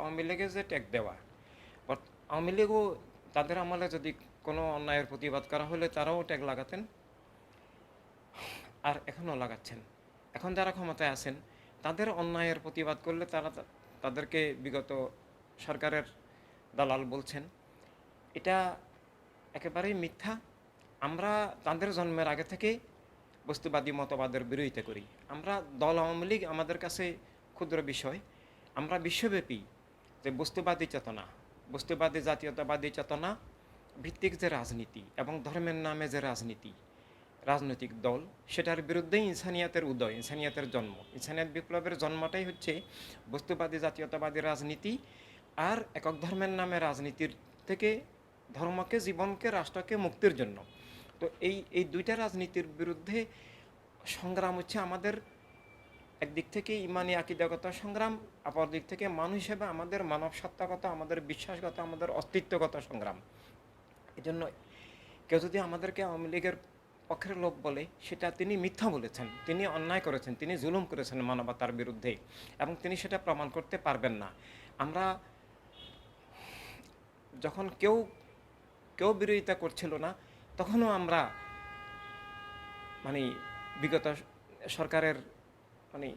আওয়ামী লীগের যে ট্যাগ দেওয়া বাট আওয়ামী লীগও তাদের আমলে যদি কোনো অন্যায়ের প্রতিবাদ করা হলে তারাও ট্যাগ লাগাতেন। আর এখনও লাগাচ্ছেন। এখন যারা ক্ষমতায় আছেন, তাদের অন্যায়ের প্রতিবাদ করলে তারা তাদেরকে বিগত সরকারের দালাল বলছেন। এটা একেবারেই মিথ্যা। আমরা তাদের জন্মের আগে থেকে বস্তুবাদী মতবাদের বিরোধিতা করি। আমরা দল আওয়ামী লীগ আমাদের কাছে ক্ষুদ্র বিষয়। আমরা বিশ্বব্যাপী যে বস্তুবাদী চেতনা, বস্তুবাদী জাতীয়তাবাদী চেতনা ভিত্তিক যে রাজনীতি এবং ধর্মের নামে যে রাজনীতি, রাজনৈতিক দল, সেটার বিরুদ্ধেই ইনসানিয়াতের উদয়, ইনসানিয়াতের জন্ম। ইনসানিয়াত বিপ্লবের জন্মটাই হচ্ছে বস্তুবাদী জাতীয়তাবাদী রাজনীতি আর একক ধর্মের নামে রাজনীতির থেকে ধর্মকে, জীবনকে, রাষ্ট্রকে মুক্তির জন্য। তো এই এই দুইটা রাজনীতির বিরুদ্ধে সংগ্রাম হচ্ছে আমাদের একদিক থেকে ইমানি আকিদাগত সংগ্রাম অপর দিক থেকে মানুষ হিসেবে আমাদের মানব সত্তাগত আমাদের বিশ্বাসগত, আমাদের অস্তিত্বগত সংগ্রাম। এই জন্য কেউ যদি আমাদেরকে আওয়ামী লীগের পক্ষের লোক বলে, সেটা তিনি মিথ্যা বলেছেন, তিনি অন্যায় করেছেন, তিনি জুলুম করেছেন মানবতার বিরুদ্ধে এবং তিনি সেটা প্রমাণ করতে পারবেন না। আমরা যখন কেউ কেউ বিরোধিতা করছিল না, তখনও আমরা মানে বিগত সরকারের মানে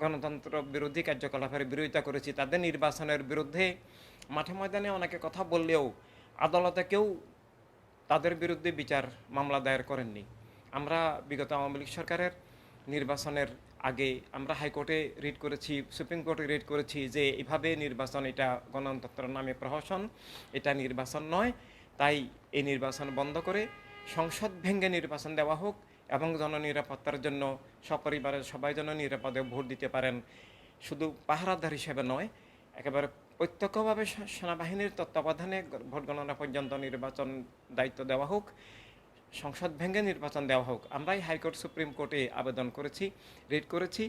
গণতন্ত্র বিরোধী কার্যকলাপের বিরোধিতা করেছি, তাদের নির্বাচনের বিরুদ্ধে মাঠে ময়দানে অনেকে কথা বললেও আদালতে কেউ তাদের বিরুদ্ধে বিচার মামলা দায়ের করেননি। আমরা বিগত আওয়ামী লীগ সরকারের নির্বাচনের আগে আমরা হাইকোর্টে রিট করেছি, সুপ্রিম কোর্টে রিট করেছি যে এভাবে নির্বাচন এটা গণতন্ত্রের নামে প্রহসন, এটা নির্বাচন নয়। তাই এই নির্বাচন বন্ধ করে সংসদ ভেঙে নির্বাচন দেওয়া হোক এবং জননিরাপত্তার জন্য সপরিবারের সবাই যেন নিরাপদে ভোট দিতে পারেন। শুধু পাহারাদার হিসেবে নয়, একেবারে প্রত্যক্ষভাবে সেনাবাহিনীর তত্ত্বাবধানে ভোট গণনা পর্যন্ত নির্বাচন দায়িত্ব দেওয়া হোক, সংসদ ভেঙে নির্বাচন দেওয়া হোক, আমরাই হাইকোর্ট সুপ্রিম কোর্টে আবেদন করেছি, রিট করেছি।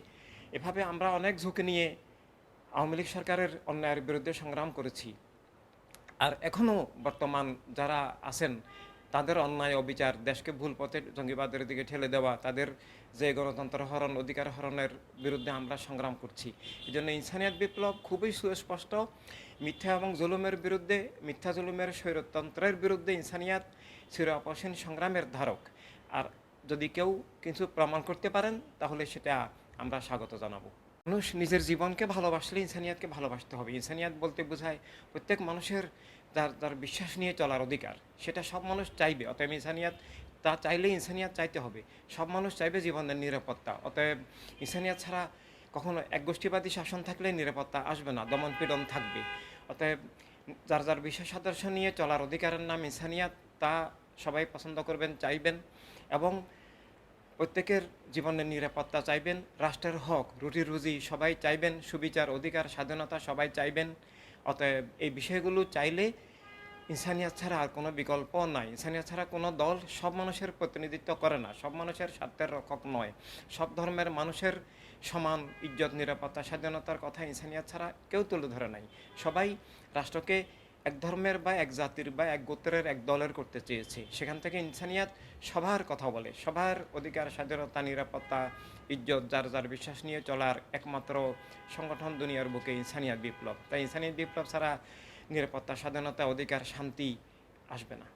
এভাবে আমরা অনেক ঝুঁকি নিয়ে আওয়ামী লীগ সরকারের অন্যায়ের বিরুদ্ধে সংগ্রাম করেছি। আর এখনও বর্তমান যারা আছেন তাদের অন্যায় অবিচার, দেশকে ভুল পথে জঙ্গিবাদের দিকে ঠেলে দেওয়া, তাদের যে গণতন্ত্র হরণ, অধিকার হরণের বিরুদ্ধে আমরা সংগ্রাম করছি। এই জন্য ইনসানিয়াত বিপ্লব খুবই সুস্পষ্ট। মিথ্যা এবং জুলুমের বিরুদ্ধে, মিথ্যা জুলুমের স্বৈরতন্ত্রের বিরুদ্ধে ইনসানিয়াত চির অপসীন সংগ্রামের ধারক। আর যদি কেউ কিছু প্রমাণ করতে পারেন, তাহলে সেটা আমরা স্বাগত জানাব। মানুষ নিজের জীবনকে ভালোবাসলে ইনসানিয়াতকে ভালোবাসতে হবে। ইনসানিয়াত বলতে বোঝায় প্রত্যেক মানুষের তার তার বিশ্বাস নিয়ে চলার অধিকার। সেটা সব মানুষ চাইবে, অতএব ইনসানিয়াত, তা চাইলে ইনসানিয়াত চাইতে হবে। সব মানুষ চাইবে জীবনের নিরাপত্তা। অতএব ইনসানিয়াত ছাড়া কখনো এক গোষ্ঠীবাদী শাসন থাকলে নিরাপত্তা আসবে না, দমন পীড়ন থাকবে। অতএব যার যার বিশ্বাস আদর্শ নিয়ে চলার অধিকারের নাম ইনসানিয়াত, তা সবাই পছন্দ করবেন, চাইবেন এবং প্রত্যেকের জীবনের নিরাপত্তা চাইবেন, রাষ্ট্রের হক, রুটি রুজি সবাই চাইবেন, সুবিচার অধিকার, স্বাধীনতা সবাই চাইবেন। অতএব এই বিষয়গুলো চাইলে ইনসানিয়াত ছাড়া আর কোনো বিকল্প নাই। ইনসানিয়াত ছাড়া কোনো দল সব মানুষের প্রতিনিধিত্ব করে না। সব মানুষের স্বার্থের রক্ষক নয়। সব ধর্মের মানুষের সমান ইজ্জত, নিরাপত্তা, স্বাধীনতার কথা ইনসানিয়াত ছাড়া কেউ তুলে ধরে নাই। সবাই রাষ্ট্রকে এক ধর্মের বা এক জাতির বা এক গোত্রের, এক দলের করতে চেয়েছে। সেখান থেকে ইনসানিয়াত সবার কথা বলে, সবার অধিকার, স্বাধীনতা, নিরাপত্তা, ইজ্জত, যার যার বিশ্বাস নিয়ে চলার একমাত্র সংগঠন দুনিয়ার বুকে ইনসানিয়াত বিপ্লব। তাই ইনসানিয়াত বিপ্লব ছাড়া নিরাপত্তা, স্বাধীনতা, অধিকার, শান্তি আসবে না।